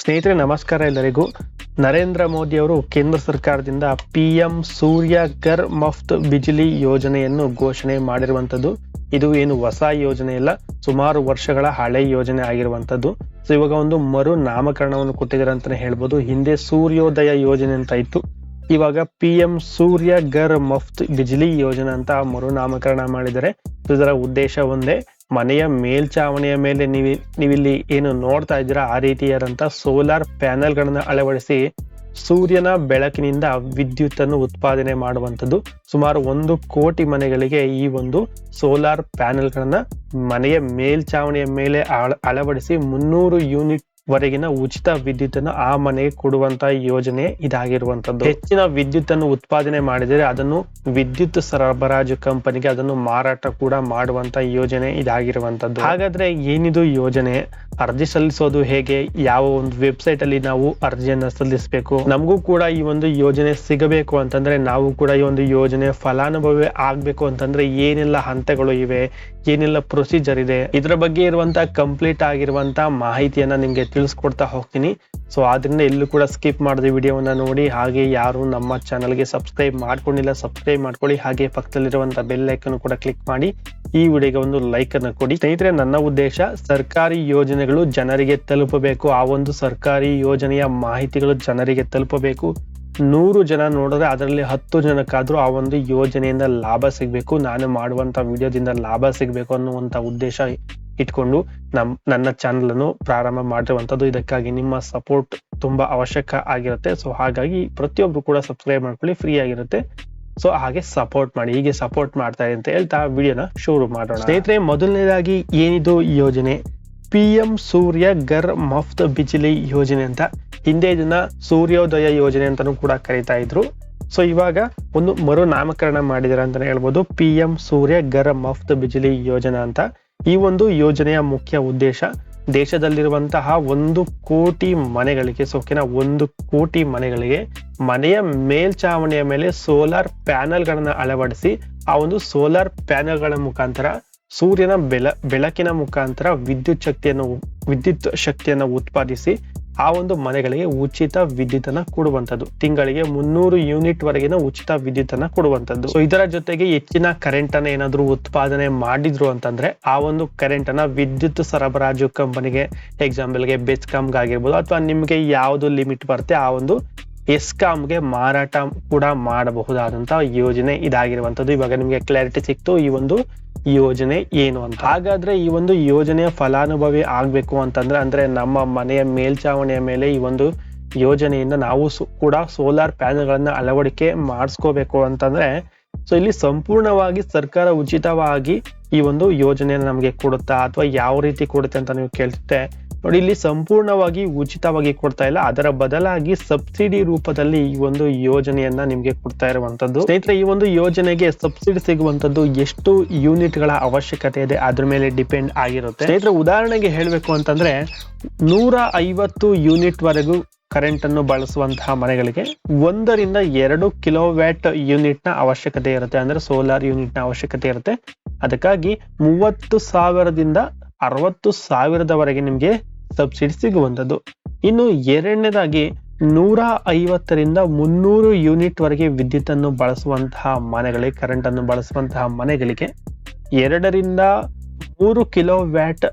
ಸ್ನೇಹಿತರೆ, ನಮಸ್ಕಾರ ಎಲ್ಲರಿಗೂ. ನರೇಂದ್ರ ಮೋದಿ ಅವರು ಕೇಂದ್ರ ಸರ್ಕಾರದಿಂದ ಪಿ ಎಂ ಸೂರ್ಯ ಗರ್ ಮಫ್ತ್ ಬಿಜಿಲಿ ಯೋಜನೆಯನ್ನು ಘೋಷಣೆ ಮಾಡಿರುವಂತದ್ದು ಇದು ಏನು ಹೊಸ ಯೋಜನೆ ಇಲ್ಲ ಸುಮಾರು ವರ್ಷಗಳ ಹಳೆ ಯೋಜನೆ ಆಗಿರುವಂತದ್ದು ಸೊ, ಇವಾಗ ಒಂದು ಮರು ನಾಮಕರಣವನ್ನು ಕೊಟ್ಟಿದ್ದಾರೆ ಅಂತಾನೆ ಹೇಳ್ಬೋದು. ಹಿಂದೆ ಸೂರ್ಯೋದಯ ಯೋಜನೆ ಅಂತ ಇತ್ತು. ಇವಾಗ ಪಿ ಎಂ ಸೂರ್ಯ ಗರ್ ಮಫ್ತ್ ಬಿಜಿಲಿ ಯೋಜನೆ ಅಂತ ಮರುನಾಮಕರಣ ನಾಮಕರಣ ಮಾಡಿದರೆ ಇದರ ಉದ್ದೇಶ ಒಂದೇ ಮನೆಯ ಮೇಲ್ಚಾವಣಿಯ ಮೇಲೆ ನೀವು, ನೀವಿಲ್ಲಿ ಏನು ನೋಡ್ತಾ ಇದ್ದೀರಾ, ಆ ರೀತಿಯಾದಂಥ ಸೋಲಾರ್ ಪ್ಯಾನೆಲ್ ಗಳನ್ನ ಅಳವಡಿಸಿ ಸೂರ್ಯನ ಬೆಳಕಿನಿಂದ ವಿದ್ಯುತ್ ಅನ್ನು ಉತ್ಪಾದನೆ ಮಾಡುವಂತದ್ದು ಸುಮಾರು ಒಂದು ಕೋಟಿ ಮನೆಗಳಿಗೆ ಈ ಒಂದು ಸೋಲಾರ್ ಪ್ಯಾನೆಲ್ ಗಳನ್ನ ಮನೆಯ ಮೇಲ್ಚಾವಣಿಯ ಮೇಲೆ ಅಳ- ಅಳವಡಿಸಿ ಮುನ್ನೂರು ಯೂನಿಟ್ ವರೆಗಿನ ಉಚಿತ ವಿದ್ಯುತ್ ಅನ್ನು ಆ ಮನೆಗೆ ಕೊಡುವಂತ ಯೋಜನೆ ಇದಾಗಿರುವಂತದ್ದು. ಹೆಚ್ಚಿನ ವಿದ್ಯುತ್ ಅನ್ನು ಉತ್ಪಾದನೆ ಮಾಡಿದರೆ ಅದನ್ನು ವಿದ್ಯುತ್ ಸರಬರಾಜು ಕಂಪನಿಗೆ ಅದನ್ನು ಮಾರಾಟ ಕೂಡ ಮಾಡುವಂತ ಯೋಜನೆ ಇದಾಗಿರುವಂತದ್ದು. ಹಾಗಾದ್ರೆ ಏನಿದು ಯೋಜನೆ? ಅರ್ಜಿ ಸಲ್ಲಿಸೋದು ಹೇಗೆ? ಯಾವ ಒಂದು ವೆಬ್ಸೈಟ್ ಅಲ್ಲಿ ನಾವು ಅರ್ಜಿಯನ್ನ ಸಲ್ಲಿಸಬೇಕು? ನಮಗೂ ಕೂಡ ಈ ಒಂದು ಯೋಜನೆ ಸಿಗಬೇಕು ಅಂತಂದ್ರೆ ನಾವು ಕೂಡ ಈ ಒಂದು ಯೋಜನೆ ಫಲಾನುಭವಿ ಆಗ್ಬೇಕು ಅಂತಂದ್ರೆ ಏನೆಲ್ಲ ಹಂತಗಳು ಇವೆ? ಏನೆಲ್ಲ ಪ್ರೊಸೀಜರ್ ಇದೆ, ಇದರ ಬಗ್ಗೆ ಇರುವಂತ ಕಂಪ್ಲೀಟ್ ಆಗಿರುವಂತ ಮಾಹಿತಿಯನ್ನ ನಿಮ್ಗೆ ತಿಳಿಸ್ಕೊಡ್ತಾ ಹೋಗ್ತೀನಿ. ಸೊ ಆದ್ರಿಂದ ಎಲ್ಲೂ ಕೂಡ ಸ್ಕಿಪ್ ಮಾಡದೆ ವಿಡಿಯೋವನ್ನ ನೋಡಿ, ಹಾಗೆ ಯಾರು ನಮ್ಮ ಚಾನಲ್ಗೆ ಸಬ್ಸ್ಕ್ರೈಬ್ ಮಾಡ್ಕೊಂಡಿಲ್ಲ ಸಬ್ಸ್ಕ್ರೈಬ್ ಮಾಡ್ಕೊಳ್ಳಿ, ಹಾಗೆ ಪಕ್ಕದಲ್ಲಿರುವಂತ ಬೆಲ್ ಐಕನ್ ಕೂಡ ಕ್ಲಿಕ್ ಮಾಡಿ, ಈ ವಿಡಿಯೋಗೆ ಒಂದು ಲೈಕ್ ಅನ್ನು ಕೊಡಿ. ಸ್ನೇಹಿತರೆ, ನನ್ನ ಉದ್ದೇಶ, ಸರ್ಕಾರಿ ಯೋಜನೆಗಳು ಜನರಿಗೆ ತಲುಪಬೇಕು. ಆ ಒಂದು ಸರ್ಕಾರಿ ಯೋಜನೆಯ ಮಾಹಿತಿಗಳು ಜನರಿಗೆ ತಲುಪಬೇಕು. ನೂರು ಜನ ನೋಡಿದ್ರೆ ಅದರಲ್ಲಿ ಹತ್ತು ಜನಕ್ಕಾದ್ರೂ ಆ ಒಂದು ಯೋಜನೆಯಿಂದ ಲಾಭ ಸಿಗಬೇಕು. ನಾನು ಮಾಡುವಂತ ವಿಡಿಯೋದಿಂದ ಲಾಭ ಸಿಗಬೇಕು ಅನ್ನುವಂತ ಉದ್ದೇಶ ಇಟ್ಕೊಂಡು ನಮ್ಮ ನನ್ನ ಚಾನಲ್ ಅನ್ನು ಪ್ರಾರಂಭ ಮಾಡಿರುವಂತದ್ದು ಇದಕ್ಕಾಗಿ ನಿಮ್ಮ ಸಪೋರ್ಟ್ ತುಂಬಾ ಅವಶ್ಯಕ ಆಗಿರುತ್ತೆ. ಸೊ, ಹಾಗಾಗಿ ಪ್ರತಿಯೊಬ್ರು ಕೂಡ ಸಬ್ಸ್ಕ್ರೈಬ್ ಮಾಡ್ಕೊಳ್ಳಿ, ಫ್ರೀ ಆಗಿರುತ್ತೆ. ಸೊ, ಹಾಗೆ ಸಪೋರ್ಟ್ ಮಾಡಿ. ಹೀಗೆ ಸಪೋರ್ಟ್ ಮಾಡ್ತಾ ಇದೆ ಅಂತ ಹೇಳ್ತಾ ವಿಡಿಯೋನ ಶುರು ಮಾಡೋಣ. ಸ್ನೇಹಿತರೆ, ಮೊದಲನೇದಾಗಿ ಏನಿದು ಯೋಜನೆ? ಪಿ ಎಂ ಸೂರ್ಯ ಗರ್ ಮಫ್ತ್ ಬಿಜಿಲಿ ಯೋಜನೆ ಅಂತ ಹಿಂದೆ ಇದನ್ನ ಸೂರ್ಯೋದಯ ಯೋಜನೆ ಅಂತಾನೂ ಕೂಡ ಕರೀತಾ ಇದ್ರು. ಸೊ ಇವಾಗ ಒಂದು ಮರು ನಾಮಕರಣ ಮಾಡಿದಾರೆ ಅಂತಾನೆ ಹೇಳ್ಬೋದು. ಪಿ ಎಂ ಸೂರ್ಯ ಗರ ಮಫ್ತ್ ಬಿಜಲಿ ಯೋಜನಾ ಅಂತ. ಈ ಒಂದು ಯೋಜನೆಯ ಮುಖ್ಯ ಉದ್ದೇಶ ದೇಶದಲ್ಲಿರುವಂತಹ ಒಂದು ಕೋಟಿ ಮನೆಗಳಿಗೆ ಸೊಕ್ಕಿನ ಒಂದು ಕೋಟಿ ಮನೆಗಳಿಗೆ ಮನೆಯ ಮೇಲ್ಚಾವಣಿಯ ಮೇಲೆ ಸೋಲಾರ್ ಪ್ಯಾನೆಲ್ ಗಳನ್ನ ಅಳವಡಿಸಿ ಆ ಒಂದು ಸೋಲಾರ್ ಪ್ಯಾನೆಲ್ಗಳ ಮುಖಾಂತರ ಸೂರ್ಯನ ಬೆಳ, ಬೆಳಕಿನ ಮುಖಾಂತರ ವಿದ್ಯುತ್ ಶಕ್ತಿಯನ್ನು ವಿದ್ಯುತ್ ಶಕ್ತಿಯನ್ನು ಉತ್ಪಾದಿಸಿ ಆ ಒಂದು ಮನೆಗಳಿಗೆ ಉಚಿತ ವಿದ್ಯುತ್ ಅನ್ನ ಕೊಡುವಂತದ್ದು ತಿಂಗಳಿಗೆ ಮುನ್ನೂರು ಯೂನಿಟ್ ವರೆಗಿನ ಉಚಿತ ವಿದ್ಯುತ್ ಅನ್ನ ಕೊಡುವಂತದ್ದು ಸೊ ಇದರ ಜೊತೆಗೆ ಹೆಚ್ಚಿನ ಕರೆಂಟ್ ಅನ್ನ ಏನಾದ್ರು ಉತ್ಪಾದನೆ ಮಾಡಿದ್ರು ಅಂತಂದ್ರೆ, ಆ ಒಂದು ಕರೆಂಟ್ ಅನ್ನ ವಿದ್ಯುತ್ ಸರಬರಾಜು ಕಂಪನಿಗೆ ಎಕ್ಸಾಂಪಲ್ಗೆ ಬೆಸ್ಕಾಮ್ಗೆ ಆಗಿರ್ಬೋದು, ಅಥವಾ ನಿಮ್ಗೆ ಯಾವ್ದು ಲಿಮಿಟ್ ಬರುತ್ತೆ, ಆ ಒಂದು ಎಸ್ಕಾಮ್ಗೆ ಮಾರಾಟ ಕೂಡ ಮಾಡಬಹುದಾದಂತ ಯೋಜನೆ ಇದಾಗಿರುವಂತದ್ದು ಇವಾಗ ನಿಮ್ಗೆ ಕ್ಲಾರಿಟಿ ಸಿಕ್ತು, ಈ ಒಂದು ಯೋಜನೆ ಏನು ಅಂತ? ಹಾಗಾದ್ರೆ ಈ ಒಂದು ಯೋಜನೆಯ ಫಲಾನುಭವಿ ಆಗ್ಬೇಕು ಅಂತಂದ್ರೆ, ಅಂದ್ರೆ ನಮ್ಮ ಮನೆಯ ಮೇಲ್ಚಾವಣಿಯ ಮೇಲೆ ಈ ಒಂದು ಯೋಜನೆಯಿಂದ ನಾವು ಕೂಡ ಸೋಲಾರ್ ಪ್ಯಾನೆಲ್ ಗಳನ್ನ ಅಳವಡಿಕೆ ಮಾಡಿಸ್ಕೋಬೇಕು ಅಂತಂದ್ರೆ, ಸೊ ಇಲ್ಲಿ ಸಂಪೂರ್ಣವಾಗಿ ಸರ್ಕಾರ ಉಚಿತವಾಗಿ ಈ ಒಂದು ಯೋಜನೆಯನ್ನು ನಮಗೆ ಕೊಡುತ್ತಾ ಅಥವಾ ಯಾವ ರೀತಿ ಕೊಡುತ್ತೆ ಅಂತ ನೀವು ಕೇಳ್ತಿದ್ದೆ ನೋಡಿ, ಇಲ್ಲಿ ಸಂಪೂರ್ಣವಾಗಿ ಉಚಿತವಾಗಿ ಕೊಡ್ತಾ ಇಲ್ಲ. ಅದರ ಬದಲಾಗಿ ಸಬ್ಸಿಡಿ ರೂಪದಲ್ಲಿ ಈ ಒಂದು ಯೋಜನೆಯನ್ನ ನಿಮ್ಗೆ ಕೊಡ್ತಾ ಇರುವಂತದ್ದು. ಸ್ನೇಹಿತರೆ, ಈ ಒಂದು ಯೋಜನೆಗೆ ಸಬ್ಸಿಡಿ ಸಿಗುವಂತದ್ದು ಎಷ್ಟು ಯೂನಿಟ್ಗಳ ಅವಶ್ಯಕತೆ ಇದೆ ಅದ್ರ ಮೇಲೆ ಡಿಪೆಂಡ್ ಆಗಿರುತ್ತೆ. ಸ್ನೇಹಿತರೆ, ಉದಾಹರಣೆಗೆ ಹೇಳ್ಬೇಕು ಅಂತಂದ್ರೆ ನೂರ ಐವತ್ತು ಯೂನಿಟ್ ವರೆಗೂ ಕರೆಂಟ್ ಅನ್ನು ಬಳಸುವಂತಹ ಮನೆಗಳಿಗೆ ಒಂದರಿಂದ ಎರಡು ಕಿಲೋವ್ಯಾಟ್ ಯೂನಿಟ್ನ ಅವಶ್ಯಕತೆ ಇರುತ್ತೆ. ಅಂದ್ರೆ ಸೋಲಾರ್ ಯೂನಿಟ್ನ ಅವಶ್ಯಕತೆ ಇರುತ್ತೆ. ಅದಕ್ಕಾಗಿ ಮೂವತ್ತು ಸಾವಿರದಿಂದ ಅರವತ್ತು ಸಾವಿರದವರೆಗೆ ನಿಮ್ಗೆ ಸಬ್ಸಿಡಿ ಸಿಗುವಂಥದ್ದು. ಇನ್ನು ಎರಡನೇದಾಗಿ ನೂರ ಐವತ್ತರಿಂದ ಮುನ್ನೂರು ಯೂನಿಟ್ ವರೆಗೆ ವಿದ್ಯುತ್ ಅನ್ನು ಬಳಸುವಂತಹ ಮನೆಗಳಿಗೆ ಕರೆಂಟ್ ಅನ್ನು ಬಳಸುವಂತಹ ಮನೆಗಳಿಗೆ ಎರಡರಿಂದ ಮೂರು ಕಿಲೋ ವ್ಯಾಟ್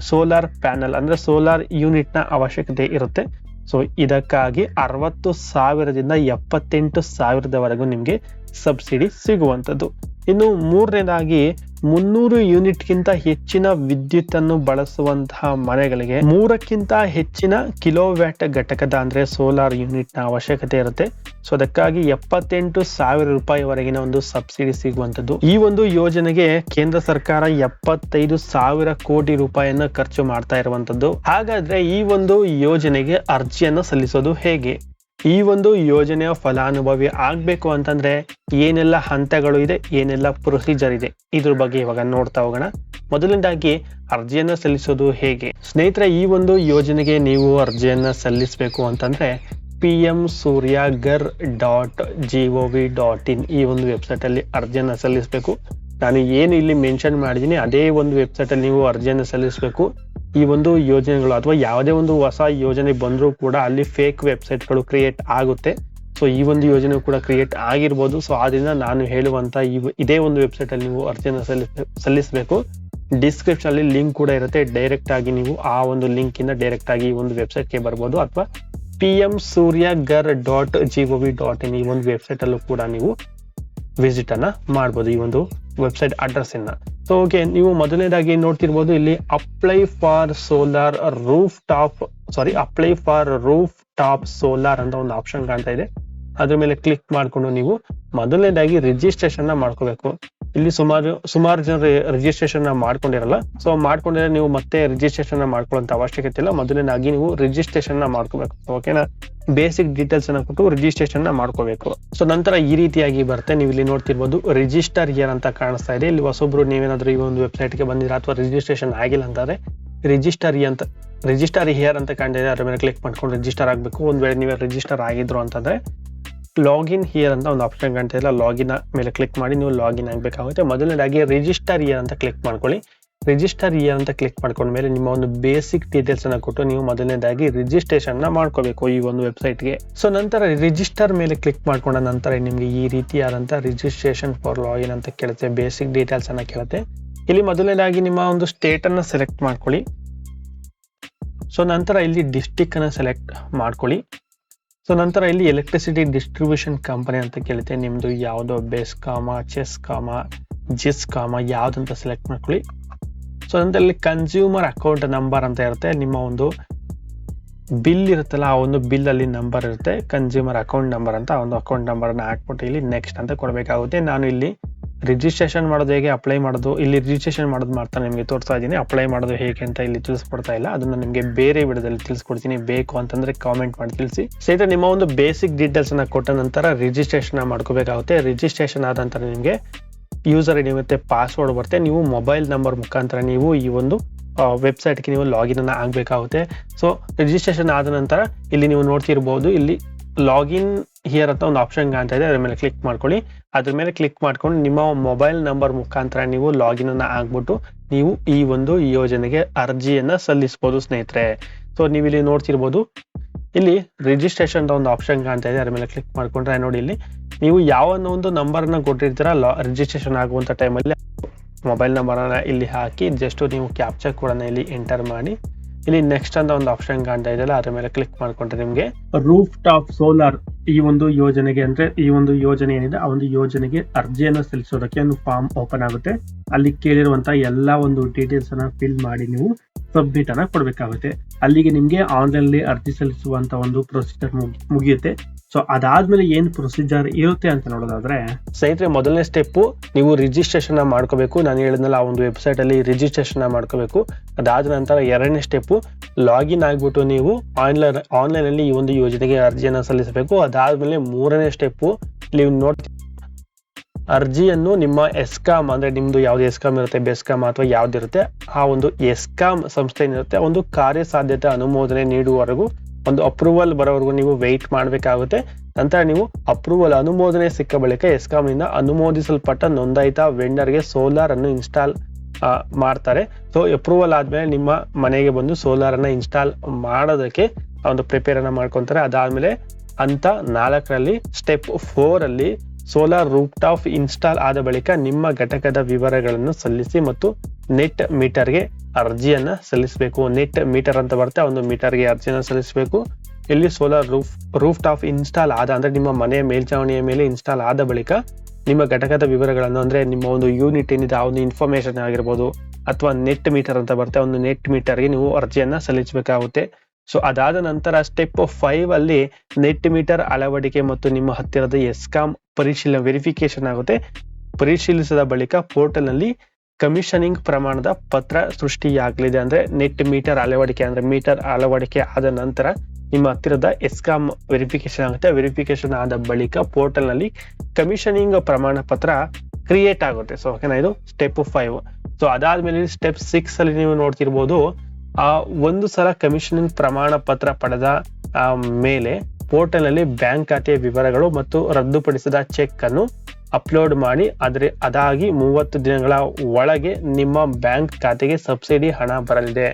ಸೋಲಾರ್ ಪ್ಯಾನಲ್, ಅಂದ್ರೆ ಸೋಲಾರ್ ಯೂನಿಟ್ನ ಅವಶ್ಯಕತೆ ಇರುತ್ತೆ. ಸೊ ಇದಕ್ಕಾಗಿ ಅರವತ್ತು ಸಾವಿರದಿಂದ ಎಪ್ಪತ್ತೆಂಟು ಸಾವಿರದವರೆಗೂ ನಿಮಗೆ ಸಬ್ಸಿಡಿ ಸಿಗುವಂತದ್ದು ಇನ್ನು ಮೂರನೇದಾಗಿ ಮುನ್ನೂರು ಯೂನಿಟ್ಗಿಂತ ಹೆಚ್ಚಿನ ವಿದ್ಯುತ್ ಅನ್ನು ಬಳಸುವಂತಹ ಮನೆಗಳಿಗೆ ಮೂರಕ್ಕಿಂತ ಹೆಚ್ಚಿನ ಕಿಲೋವ್ಯಾಟ್ ಘಟಕದ ಅಂದ್ರೆ ಸೋಲಾರ್ ಯೂನಿಟ್ನ ಅವಶ್ಯಕತೆ ಇರುತ್ತೆ. ಸೊ ಅದಕ್ಕಾಗಿ ಎಪ್ಪತ್ತೆಂಟು ಸಾವಿರ ರೂಪಾಯಿವರೆಗಿನ ಒಂದು ಸಬ್ಸಿಡಿ ಸಿಗುವಂತದ್ದು ಈ ಒಂದು ಯೋಜನೆಗೆ ಕೇಂದ್ರ ಸರ್ಕಾರ ಎಪ್ಪತ್ತೈದು ಸಾವಿರ ಕೋಟಿ ರೂಪಾಯಿಯನ್ನ ಖರ್ಚು ಮಾಡ್ತಾ ಇರುವಂತದ್ದು ಹಾಗಾದ್ರೆ ಈ ಒಂದು ಯೋಜನೆಗೆ ಅರ್ಜಿಯನ್ನು ಸಲ್ಲಿಸೋದು ಹೇಗೆ? ಈ ಒಂದು ಯೋಜನೆಯ ಫಲಾನುಭವಿ ಆಗ್ಬೇಕು ಅಂತಂದ್ರೆ ಏನೆಲ್ಲ ಹಂತಗಳು ಇದೆ, ಏನೆಲ್ಲ ಪ್ರೊಸೀಜರ್ ಇದೆ, ಇದ್ರ ಬಗ್ಗೆ ಇವಾಗ ನೋಡ್ತಾ ಹೋಗೋಣ. ಮೊದಲನೇದಾಗಿ ಅರ್ಜಿಯನ್ನ ಸಲ್ಲಿಸೋದು ಹೇಗೆ? ಸ್ನೇಹಿತರೆ, ಈ ಒಂದು ಯೋಜನೆಗೆ ನೀವು ಅರ್ಜಿಯನ್ನ ಸಲ್ಲಿಸಬೇಕು ಅಂತಂದ್ರೆ P M Surya Ghar dot G V dot in ಈ ಒಂದು ವೆಬ್ಸೈಟ್ ಅಲ್ಲಿ ಅರ್ಜಿಯನ್ನ ಸಲ್ಲಿಸಬೇಕು. ನಾನು ಏನು ಇಲ್ಲಿ ಮೆನ್ಷನ್ ಮಾಡಿದ್ದೀನಿ, ಅದೇ ಒಂದು ವೆಬ್ಸೈಟ್ ಅಲ್ಲಿ ನೀವು ಅರ್ಜಿಯನ್ನು ಸಲ್ಲಿಸಬೇಕು. ಈ ಒಂದು ಯೋಜನೆಗಳು ಅಥವಾ ಯಾವುದೇ ಒಂದು ಹೊಸ ಯೋಜನೆ ಬಂದರೂ ಕೂಡ ಅಲ್ಲಿ ಫೇಕ್ ವೆಬ್ಸೈಟ್ಗಳು ಕ್ರಿಯೇಟ್ ಆಗುತ್ತೆ. ಸೊ ಈ ಒಂದು ಯೋಜನೆ ಕೂಡ ಕ್ರಿಯೇಟ್ ಆಗಿರ್ಬೋದು. ಸೊ ಆದ್ರಿಂದ ನಾನು ಹೇಳುವಂತ ಈ ಇದೇ ಒಂದು ವೆಬ್ಸೈಟ್ ಅಲ್ಲಿ ನೀವು ಅರ್ಜಿಯನ್ನು ಸಲ್ಲಿಸ ಸಲ್ಲಿಸಬೇಕು. ಡಿಸ್ಕ್ರಿಪ್ಷನ್ ಅಲ್ಲಿ ಲಿಂಕ್ ಕೂಡ ಇರುತ್ತೆ. ಡೈರೆಕ್ಟ್ ಆಗಿ ನೀವು ಆ ಒಂದು ಲಿಂಕ್ ಇಂದ ಡೈರೆಕ್ಟ್ ಆಗಿ ಈ ಒಂದು ವೆಬ್ಸೈಟ್ಗೆ ಬರ್ಬೋದು. ಅಥವಾ P M Surya Ghar dot G O V dot in ಈ ಒಂದು ವೆಬ್ಸೈಟ್ ಅಲ್ಲೂ ಕೂಡ ನೀವು ವಿಸಿಟ್ ಅನ್ನ ಮಾಡ್ಬೋದು ಈ ಒಂದು ವೆಬ್ಸೈಟ್ ಅಡ್ರೆಸ್ ಇಂದ. ಸೊ ಓಕೆ ನೀವು ಮೊದಲನೇದಾಗಿ ನೋಡ್ತಿರ್ಬೋದು ಇಲ್ಲಿ apply for solar rooftop sorry apply for rooftop solar ಅಂತ ಒಂದು ಆಪ್ಷನ್ ಕಾಣ್ತಾ ಇದೆ. ಅದ್ರ ಮೇಲೆ ಕ್ಲಿಕ್ ಮಾಡ್ಕೊಂಡು ನೀವು ಮೊದಲನೇದಾಗಿ ರಿಜಿಸ್ಟ್ರೇಷನ್ ಮಾಡ್ಕೋಬೇಕು. ಇಲ್ಲಿ ಸುಮಾರು ಸುಮಾರು ಜನರು ರಿಜಿಸ್ಟ್ರೇಷನ್ ಮಾಡ್ಕೊಂಡಿರಲ್ಲ. ಸೊ ಮಾಡ್ಕೊಂಡಿರ ನೀವು ಮತ್ತೆ ರಿಜಿಸ್ಟ್ರೇಷನ್ ಮಾಡ್ಕೊಳ್ಳೋಂತ ಅವಶ್ಯಕತೆ ಇಲ್ಲ. ಮೊದಲನೇದಾಗಿ ನೀವು ರಿಜಿಸ್ಟ್ರೇಷನ್ನ ಮಾಡ್ಕೋಬೇಕು. ಓಕೆನಾ ಬೇಸಿಕ್ ಡೀಟೇಲ್ಸ್ ಅನ್ನ ಕೊಟ್ಟು ರಿಜಿಸ್ಟ್ರೇಷನ್ ಮಾಡ್ಕೋಬೇಕು. ಸೊ ನಂತರ ಈ ರೀತಿಯಾಗಿ ಬರುತ್ತೆ. ನೀವು ಇಲ್ಲಿ ನೋಡ್ತಿರ್ಬೋದು ರಿಜಿಸ್ಟರ್ ಇಯರ್ ಅಂತ ಕಾಣಿಸ್ತಾ ಇದೆ. ಇಲ್ಲಿ ಹೊಸೊಬ್ರು ನೀವೇನಾದ್ರೂ ಈ ಒಂದು ವೆಬ್ಸೈಟ್ಗೆ ಬಂದಿರ ಅಥವಾ ರಿಜಿಸ್ಟ್ರೇಷನ್ ಆಗಿಲ್ಲ ಅಂತಾರೆ ರಿಜಿಸ್ಟರ್ ಅಂತ ರಿಜಿಸ್ಟರ್ ಹಿಯರ್ ಅಂತ ಕಾಣಿದೆ ಅದ್ರ ಮೇಲೆ ಕ್ಲಿಕ್ ಮಾಡ್ಕೊಂಡು ರಿಜಿಸ್ಟರ್ ಆಗಬೇಕು. ಒಂದ್ ವೇಳೆ ನೀವೇ ರಿಜಿಸ್ಟರ್ ಆಗಿದ್ರು ಅಂತಂದ್ರೆ ಲಾಗಿನ್ ಹಿಯರ್ ಅಂತ ಒಂದು ಆಪ್ಷನ್ ಕಾಣ್ತಾ ಇಲ್ಲ. ಲಾಗಿನ್ ಮೇಲೆ ಕ್ಲಿಕ್ ಮಾಡಿ ನೀವು ಲಾಗಿನ್ ಆಗಬೇಕಾಗುತ್ತೆ. ಮೊದಲನೇದಾಗಿ ರಿಜಿಸ್ಟರ್ ಇಯರ್ ಅಂತ ಕ್ಲಿಕ್ ಮಾಡ್ಕೊಳ್ಳಿ. ರಿಜಿಸ್ಟರ್ ಇಯರ್ ಅಂತ ಕ್ಲಿಕ್ ಮಾಡ್ಕೊಂಡ ಮೇಲೆ ನಿಮ್ಮ ಒಂದು ಬೇಸಿಕ್ ಡೀಟೇಲ್ಸ್ ಅನ್ನ ಕೊಟ್ಟು ನೀವು ಮೊದಲನೇದಾಗಿ ರಿಜಿಸ್ಟ್ರೇಷನ್ನ ಮಾಡ್ಕೋಬೇಕು ಈ ಒಂದು ವೆಬ್ಸೈಟ್ಗೆ. ಸೊ ನಂತರ ರಿಜಿಸ್ಟರ್ ಮೇಲೆ ಕ್ಲಿಕ್ ಮಾಡ್ಕೊಂಡ ನಂತರ ನಿಮಗೆ ಈ ರೀತಿಯಾದಂಥ ರಿಜಿಸ್ಟ್ರೇಷನ್ ಫಾರ್ ಲಾಗಿನ್ ಅಂತ ಕೇಳುತ್ತೆ. ಬೇಸಿಕ್ ಡೀಟೇಲ್ಸ್ ಅನ್ನ ಕೇಳುತ್ತೆ. ಇಲ್ಲಿ ಮೊದಲನೇದಾಗಿ ನಿಮ್ಮ ಒಂದು ಸ್ಟೇಟ್ ಅನ್ನ ಸೆಲೆಕ್ಟ್ ಮಾಡ್ಕೊಳ್ಳಿ. ಸೊ ನಂತರ ಇಲ್ಲಿ ಡಿಸ್ಟಿಕ್ ಅನ್ನ ಸೆಲೆಕ್ಟ್ ಮಾಡ್ಕೊಳ್ಳಿ. ಸೊ ನಂತರ ಇಲ್ಲಿ ಎಲೆಕ್ಟ್ರಿಸಿಟಿ ಡಿಸ್ಟ್ರಿಬ್ಯೂಷನ್ ಕಂಪನಿ ಅಂತ ಕೇಳುತ್ತೆ ನಿಮ್ಮದು ಯಾವುದೋ ಜಿಸ್ ಚೆಸ್ಕಾಮ ಯಾವ್ದು ಅಂತ ಸೆಲೆಕ್ಟ್ ಮಾಡ್ಕೊಳ್ಳಿ. ಸೊ ನಂತರ ಇಲ್ಲಿ ಕನ್ಸ್ಯೂಮರ್ ಅಕೌಂಟ್ ನಂಬರ್ ಅಂತ ಇರುತ್ತೆ. ನಿಮ್ಮ ಒಂದು ಬಿಲ್ ಇರುತ್ತಲ್ಲ, ಆ ಒಂದು ಬಿಲ್ ಅಲ್ಲಿ ನಂಬರ್ ಇರುತ್ತೆ. ಕನ್ಸ್ಯೂಮರ್ ಅಕೌಂಟ್ ನಂಬರ್ ಅಂತ ಒಂದು ಅಕೌಂಟ್ ನಂಬರ್ ಅನ್ನ ಹಾಕ್ಬಿಟ್ಟು ಇಲ್ಲಿ ನೆಕ್ಸ್ಟ್ ಅಂತ ಕೊಡಬೇಕಾಗುತ್ತೆ. ನಾನು ಇಲ್ಲಿ ರಿಜಿಸ್ಟ್ರೇಷನ್ ಮಾಡೋದು ಹೇಗೆ? ಅಪ್ಲೈ ಮಾಡೋದು? ಇಲ್ಲಿ ರಿಜಿಸ್ಟ್ರೇಷನ್ ಮಾಡೋದು ಮಾಡ್ತಾ ನಿಮಗೆ ತೋರಿಸ್ತಾ ಇದ್ದೀನಿ. ಅಪ್ಲೈ ಮಾಡೋದು ಹೇಗೆ ಅಂತ ಇಲ್ಲಿ ತಿಳಿಸ್ಕೊಡ್ತಾ ಇಲ್ಲ. ಅದನ್ನು ನಿಮಗೆ ಬೇರೆ ವಿಡಿಯೋದಲ್ಲಿ ತಿಳಿಸ್ಕೊಡ್ತೀನಿ. ಬೇಕು ಅಂತಂದ್ರೆ ಕಾಮೆಂಟ್ ಮಾಡಿ ತಿಳಿಸಿ. ಸಹಿತ ನಿಮ್ಮ ಒಂದು ಬೇಸಿಕ್ ಡೀಟೇಲ್ಸ್ ಅನ್ನ ಕೊಟ್ಟ ನಂತರ ರಿಜಿಸ್ಟ್ರೇಷನ್ ಮಾಡ್ಕೋಬೇಕಾಗುತ್ತೆ. ರಿಜಿಸ್ಟ್ರೇಷನ್ ಆದ ನಂತರ ನಿಮಗೆ ಯೂಸರ್ ಐಡಿ ಮತ್ತೆ ಪಾಸ್ವರ್ಡ್ ಬರುತ್ತೆ. ನೀವು ಮೊಬೈಲ್ ನಂಬರ್ ಮುಖಾಂತರ ನೀವು ಈ ಒಂದು ವೆಬ್ಸೈಟ್ಗೆ ನೀವು ಲಾಗಿನ್ ಅನ್ನು ಆಗಬೇಕಾಗುತ್ತೆ. ಸೊ ರಿಜಿಸ್ಟ್ರೇಷನ್ ಆದ ನಂತರ ಇಲ್ಲಿ ನೀವು ನೋಡ್ತಿರ್ಬೋದು. ಇಲ್ಲಿ ಲಾಗಿನ್ ಹಿಯರ್ ಅಂತ ಒಂದು ಆಪ್ಷನ್ ಕಾಣ್ತಾ ಇದೆ, ಅದ್ರ ಮೇಲೆ ಕ್ಲಿಕ್ ಮಾಡ್ಕೊಳ್ಳಿ. ಅದ್ರ ಮೇಲೆ ಕ್ಲಿಕ್ ಮಾಡ್ಕೊಂಡು ನಿಮ್ಮ ಮೊಬೈಲ್ ನಂಬರ್ ಮುಖಾಂತರ ನೀವು ಲಾಗಿನ್ ಅನ್ನ ಆಗ್ಬಿಟ್ಟು ನೀವು ಈ ಒಂದು ಯೋಜನೆಗೆ ಅರ್ಜಿಯನ್ನ ಸಲ್ಲಿಸಬಹುದು ಸ್ನೇಹಿತರೆ. ಸೊ ನೀವು ಇಲ್ಲಿ ನೋಡ್ತಿರ್ಬೋದು, ಇಲ್ಲಿ ರಿಜಿಸ್ಟ್ರೇಷನ್ ಒಂದು ಆಪ್ಷನ್ ಕಾಣ್ತಾ ಇದೆ, ಅದ್ರ ಮೇಲೆ ಕ್ಲಿಕ್ ಮಾಡ್ಕೊಂಡ್ರೆ ನೋಡಿ ಇಲ್ಲಿ, ನೀವು ಯಾವ ಒಂದು ನಂಬರ್ನ ಕೊಟ್ಟಿರ್ತೀರ ರಿಜಿಸ್ಟ್ರೇಷನ್ ಆಗುವಂತ ಟೈಮಲ್ಲಿ ಮೊಬೈಲ್ ನಂಬರ್ ಅನ್ನ ಇಲ್ಲಿ ಹಾಕಿ ಜಸ್ಟ್ ನೀವು ಕ್ಯಾಪ್ಚರ್ ಕೂಡ ಇಲ್ಲಿ ಎಂಟರ್ ಮಾಡಿ. ಇಲ್ಲಿ ನೆಕ್ಸ್ಟ್ ಅಂತ ಒಂದು ಆಪ್ಷನ್ ಕಾಣ್ತಾ ಇದೆಯಲ್ಲ, ಅದರ ಮೇಲೆ ಕ್ಲಿಕ್ ಮಾಡ್ಕೊಂಡ್ರೆ ನಿಮ್ಗೆ ರೂಫ್ ಟಾಪ್ ಸೋಲಾರ್ ಈ ಒಂದು ಯೋಜನೆಗೆ ಅಂದ್ರೆ ಈ ಒಂದು ಯೋಜನೆ ಏನಿದೆ, ಆ ಒಂದು ಯೋಜನೆಗೆ ಅರ್ಜಿಯನ್ನು ಸಲ್ಲಿಸೋದಕ್ಕೆ ಒಂದು ಫಾರ್ಮ್ ಓಪನ್ ಆಗುತ್ತೆ. ಅಲ್ಲಿ ಕೇಳಿರುವಂತ ಎಲ್ಲಾ ಒಂದು ಡೀಟೇಲ್ಸ್ ಅನ್ನ ಫಿಲ್ ಮಾಡಿ ನೀವು ಸಬ್ಮಿಟ್ ಅನ್ನ ಕೊಡ್ಬೇಕಾಗುತ್ತೆ. ಅಲ್ಲಿಗೆ ನಿಮ್ಗೆ ಆನ್ಲೈನ್ ಅರ್ಜಿ ಸಲ್ಲಿಸುವಂತ ಒಂದು ಪ್ರೊಸೀಜರ್ ಮುಗಿಯುತ್ತೆ. ಸೊ ಅದಾದ್ಮೇಲೆ ಏನ್ ಪ್ರೊಸೀಜರ್ ಇರುತ್ತೆ ಅಂತ ನೋಡೋದಾದ್ರೆ, ಸ್ನೇಹಿತರೆ, ಮೊದಲನೇ ಸ್ಟೆಪ್ ನೀವು ರಿಜಿಸ್ಟ್ರೇಷನ್ ಮಾಡ್ಕೋಬೇಕು. ನಾನು ಹೇಳಿದ್ನಲ್ಲ, ಆ ಒಂದು ವೆಬ್ಸೈಟ್ ಅಲ್ಲಿ ರಿಜಿಸ್ಟ್ರೇಷನ್ ಮಾಡ್ಕೋಬೇಕು. ಅದಾದ ನಂತರ ಎರಡನೇ ಸ್ಟೆಪ್ ಲಾಗಿನ್ ಆಗಿಬಿಟ್ಟು ನೀವು ಆನ್ಲೈನ್ ಆನ್ಲೈನ್ ಅಲ್ಲಿ ಈ ಒಂದು ಯೋಜನೆಗೆ ಅರ್ಜಿಯನ್ನು ಸಲ್ಲಿಸಬೇಕು. ಅದಾದ್ಮೇಲೆ ಮೂರನೇ ಸ್ಟೆಪ್ ನೀವು ನೋಡ್ ಅರ್ಜಿಯನ್ನು ನಿಮ್ಮ ಎಸ್ಕಾಮ್ ಅಂದ್ರೆ ನಿಮ್ದು ಯಾವ್ದು ಎಸ್ಕಾಮ್ ಇರುತ್ತೆ ಬೆಸ್ಕಾಮ್ ಅಥವಾ ಯಾವ್ದಿರುತ್ತೆ, ಆ ಒಂದು ಎಸ್ಕಾಮ್ ಸಂಸ್ಥೆ ಏನಿರುತ್ತೆ ಒಂದು ಕಾರ್ಯಸಾಧ್ಯತೆ ಅನುಮೋದನೆ ನೀಡುವವರೆಗೂ ಒಂದು ಅಪ್ರೂವಲ್ ಬರೋವರೆಗೂ ನೀವು ವೆಯ್ಟ್ ಮಾಡಬೇಕಾಗುತ್ತೆ. ನಂತರ ನೀವು ಅಪ್ರೂವಲ್ ಅನುಮೋದನೆ ಸಿಕ್ಕ ಬಳಿಕ ಎಸ್ಕಾಮ್ ಇಂದ ಅನುಮೋದಿಸಲ್ಪಟ್ಟ ನೋಂದಾಯಿತ ವೆಂಡರ್ಗೆ ಸೋಲಾರ್ ಅನ್ನು ಇನ್ಸ್ಟಾಲ್ ಮಾಡ್ತಾರೆ. ಸೊ ಅಪ್ರೂವಲ್ ಆದಮೇಲೆ ನಿಮ್ಮ ಮನೆಗೆ ಬಂದು ಸೋಲಾರ್ ಅನ್ನ ಇನ್ಸ್ಟಾಲ್ ಮಾಡೋದಕ್ಕೆ ಒಂದು ಪ್ರಿಪೇರನ್ನು ಮಾಡ್ಕೊತಾರೆ. ಅದಾದ್ಮೇಲೆ ಅಂತ ನಾಲ್ಕರಲ್ಲಿ ಸ್ಟೆಪ್ ಫೋರಲ್ಲಿ ಸೋಲಾರ್ ರೂಪ್ ಟಾಪ್ ಇನ್ಸ್ಟಾಲ್ ಆದ ಬಳಿಕ ನಿಮ್ಮ ಘಟಕದ ವಿವರಗಳನ್ನು ಸಲ್ಲಿಸಿ ಮತ್ತು ನೆಟ್ ಮೀಟರ್ಗೆ ಅರ್ಜಿಯನ್ನ ಸಲ್ಲಿಸಬೇಕು. ನೆಟ್ ಮೀಟರ್ ಅಂತ ಬರುತ್ತೆ ಒಂದು ಮೀಟರ್ಗೆ ಅರ್ಜಿಯನ್ನು ಸಲ್ಲಿಸಬೇಕು. ಇಲ್ಲಿ solar roof rooftop install ಆದ ಅಂದ್ರೆ ನಿಮ್ಮ ಮನೆಯ ಮೇಲ್ಛಾವಣಿಯ ಮೇಲೆ ಇನ್ಸ್ಟಾಲ್ ಆದ ಬಳಿಕ ನಿಮ್ಮ ಘಟಕದ ವಿವರಗಳನ್ನು ಅಂದ್ರೆ ನಿಮ್ಮ ಒಂದು ಯೂನಿಟ್ ಏನಿದೆ, ಆ ಒಂದು ಇನ್ಫಾರ್ಮೇಶನ್ ಆಗಿರ್ಬೋದು ಅಥವಾ ನೆಟ್ ಮೀಟರ್ ಅಂತ ಬರುತ್ತೆ ಒಂದು ನೆಟ್ ಮೀಟರ್ಗೆ ನೀವು ಅರ್ಜಿಯನ್ನ ಸಲ್ಲಿಸಬೇಕಾಗುತ್ತೆ. ಸೊ ಅದಾದ ನಂತರ ಸ್ಟೆಪ್ ಫೈವ್ ಅಲ್ಲಿ ನೆಟ್ ಮೀಟರ್ ಅಳವಡಿಕೆ ಮತ್ತು ನಿಮ್ಮ ಹತ್ತಿರದ ಎಸ್ಕಾಮ್ ಪರಿಶೀಲನೆ ವೆರಿಫಿಕೇಶನ್ ಆಗುತ್ತೆ. ಪರಿಶೀಲಿಸಿದ ಬಳಿಕ ಪೋರ್ಟಲ್ನಲ್ಲಿ ಕಮಿಷನಿಂಗ್ ಪ್ರಮಾಣದ ಪತ್ರ ಸೃಷ್ಟಿಯಾಗಲಿದೆ. ಅಂದ್ರೆ ನೆಟ್ ಮೀಟರ್ ಅಳವಡಿಕೆ, ಅಂದ್ರೆ ಮೀಟರ್ ಅಳವಡಿಕೆ ಆದ ನಂತರ ನಿಮ್ಮ ಹತ್ತಿರದ ಎಸ್ಕಾಮ್ ವೆರಿಫಿಕೇಶನ್ ಆಗುತ್ತೆ. ವೆರಿಫಿಕೇಶನ್ ಆದ ಬಳಿಕ ಪೋರ್ಟಲ್ನಲ್ಲಿ ಕಮಿಷನಿಂಗ್ ಪ್ರಮಾಣ ಪತ್ರ ಕ್ರಿಯೇಟ್ ಆಗುತ್ತೆ. ಸೊ ಓಕೆನಾ ಇದು ಸ್ಟೆಪ್ ಫೈವ್ ಸೊ ಅದಾದ್ಮೇಲೆ ಸ್ಟೆಪ್ ಸಿಕ್ಸ್ ಅಲ್ಲಿ ನೀವು ನೋಡ್ತಿರ್ಬೋದು ಆ ಒಂದು ಸಲ ಕಮಿಷನಿಂಗ್ ಪ್ರಮಾಣ ಪತ್ರ ಪಡೆದ ಮೇಲೆ ಪೋರ್ಟಲ್ನಲ್ಲಿ ಬ್ಯಾಂಕ್ ಖಾತೆಯ ವಿವರಗಳು ಮತ್ತು ರದ್ದುಪಡಿಸಿದ ಚೆಕ್ ಅನ್ನು ಅಪ್ಲೋಡ್ ಮಾಡಿ, ಆದರೆ ಅದಾಗಿ ಮೂವತ್ತು ದಿನಗಳ ಒಳಗೆ ನಿಮ್ಮ ಬ್ಯಾಂಕ್ ಖಾತೆಗೆ ಸಬ್ಸಿಡಿ ಹಣ ಬರಲಿದೆ.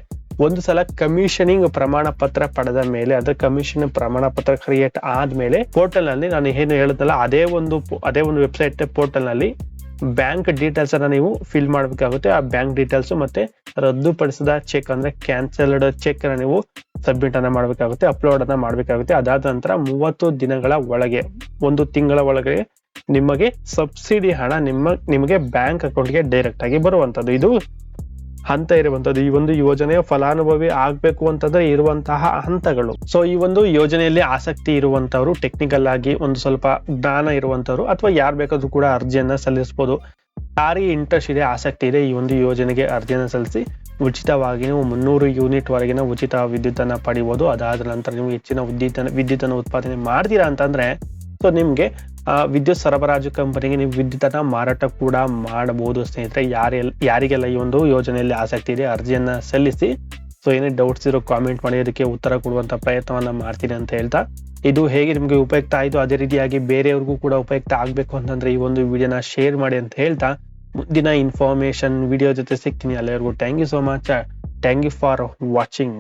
ಒಂದು ಸಲ ಕಮಿಷನಿಂಗ್ ಪ್ರಮಾಣ ಪತ್ರ ಪಡೆದ ಮೇಲೆ, ಅದರ ಕಮಿಷನ್ ಪ್ರಮಾಣ ಪತ್ರ ಕ್ರಿಯೇಟ್ ಆದ್ಮೇಲೆ ಪೋರ್ಟಲ್ನಲ್ಲಿ ನಾನು ಏನು ಹೇಳುತ್ತಲ್ಲ ಅದೇ ಒಂದು ಅದೇ ಒಂದು ವೆಬ್ಸೈಟ್ ಪೋರ್ಟಲ್ನಲ್ಲಿ ಬ್ಯಾಂಕ್ ಡೀಟೇಲ್ಸ್ ಅನ್ನ ನೀವು ಫಿಲ್ ಮಾಡಬೇಕಾಗುತ್ತೆ. ಆ ಬ್ಯಾಂಕ್ ಡೀಟೇಲ್ಸ್ ಮತ್ತೆ ರದ್ದುಪಡಿಸಿದ ಚೆಕ್ ಅಂದ್ರೆ ಕ್ಯಾನ್ಸಲ್ಡ್ ಚೆಕ್ ಅನ್ನ ನೀವು ಸಬ್ಮಿಟ್ ಅನ್ನ ಮಾಡಬೇಕಾಗುತ್ತೆ ಅಪ್ಲೋಡ್ ಅನ್ನ ಮಾಡಬೇಕಾಗುತ್ತೆ. ಅದಾದ ನಂತರ ಮೂವತ್ತು ದಿನಗಳ ಒಳಗೆ, ಒಂದು ತಿಂಗಳ ಒಳಗೆ ನಿಮಗೆ ಸಬ್ಸಿಡಿ ಹಣ ನಿಮ್ಮ, ನಿಮಗೆ ಬ್ಯಾಂಕ್ ಅಕೌಂಟ್ಗೆ ಡೈರೆಕ್ಟ್ ಆಗಿ ಬರುವಂತದ್ದು ಇದು ಹಂತ ಇರುವಂತದ್ದು ಈ ಒಂದು ಯೋಜನೆಯ ಫಲಾನುಭವಿ ಆಗ್ಬೇಕು ಅಂತಂದ್ರೆ ಇರುವಂತಹ ಹಂತಗಳು. ಸೊ ಈ ಒಂದು ಯೋಜನೆಯಲ್ಲಿ ಆಸಕ್ತಿ ಇರುವಂತವ್ರು ಟೆಕ್ನಿಕಲ್ ಆಗಿ ಒಂದು ಸ್ವಲ್ಪ ಜ್ಞಾನ ಇರುವಂತವ್ರು ಅಥವಾ ಯಾರು ಬೇಕಾದ್ರೂ ಕೂಡ ಅರ್ಜಿಯನ್ನ ಸಲ್ಲಿಸಬಹುದು ಯಾರಿಗೆ ಇಂಟ್ರೆಸ್ಟ್ ಇದೆ, ಆಸಕ್ತಿ ಇದೆ ಈ ಒಂದು ಯೋಜನೆಗೆ ಅರ್ಜಿಯನ್ನು ಸಲ್ಲಿಸಿ. ಉಚಿತವಾಗಿ ನೀವು ಮುನ್ನೂರು ಯೂನಿಟ್ ವರೆಗಿನ ಉಚಿತ ವಿದ್ಯುತ್ತನ್ನು ಅನ್ನ ಪಡಿಬಹುದು ಅದಾದ ನಂತರ ನೀವು ಹೆಚ್ಚಿನ ವಿದ್ಯುತ್ ವಿದ್ಯುತ್ತನ್ನು ಉತ್ಪಾದನೆ ಮಾಡ್ತೀರಾ ಅಂತಂದ್ರೆ, ಸೊ ನಿಮಗೆ ವಿದ್ಯುತ್ ಸರಬರಾಜು ಕಂಪನಿಗೆ ನೀವು ವಿದ್ಯುತ್ ಅನ್ನ ಮಾರಾಟ ಕೂಡ ಮಾಡಬಹುದು ಸ್ನೇಹಿತರೆ. ಯಾರೆಲ್ಲ ಯಾರಿಗೆಲ್ಲ ಈ ಒಂದು ಯೋಜನೆಯಲ್ಲಿ ಆಸಕ್ತಿ ಇದೆ, ಅರ್ಜಿಯನ್ನು ಸಲ್ಲಿಸಿ. ಸೊ ಏನೇ ಡೌಟ್ಸ್ ಇರೋ ಕಾಮೆಂಟ್ ಮಾಡಿ, ಅದಕ್ಕೆ ಉತ್ತರ ಕೊಡುವಂಥ ಪ್ರಯತ್ನವನ್ನ ಮಾಡ್ತೀನಿ ಅಂತ ಹೇಳ್ತಾ. ಇದು ಹೇಗೆ ನಿಮಗೆ ಉಪಯುಕ್ತ ಆಯ್ತು, ಅದೇ ರೀತಿಯಾಗಿ ಬೇರೆಯವ್ರಿಗೂ ಕೂಡ ಉಪಯುಕ್ತ ಆಗಬೇಕು ಅಂತಂದ್ರೆ ಈ ಒಂದು ವಿಡಿಯೋನ ಶೇರ್ ಮಾಡಿ ಅಂತ ಹೇಳ್ತಾ. ಮುಂದಿನ ಇನ್ಫಾರ್ಮೇಶನ್ ವಿಡಿಯೋ ಜೊತೆ ಸಿಗ್ತೀನಿ ಅಲ್ಲಿವರೆಗೂ thank you so much thank you for watching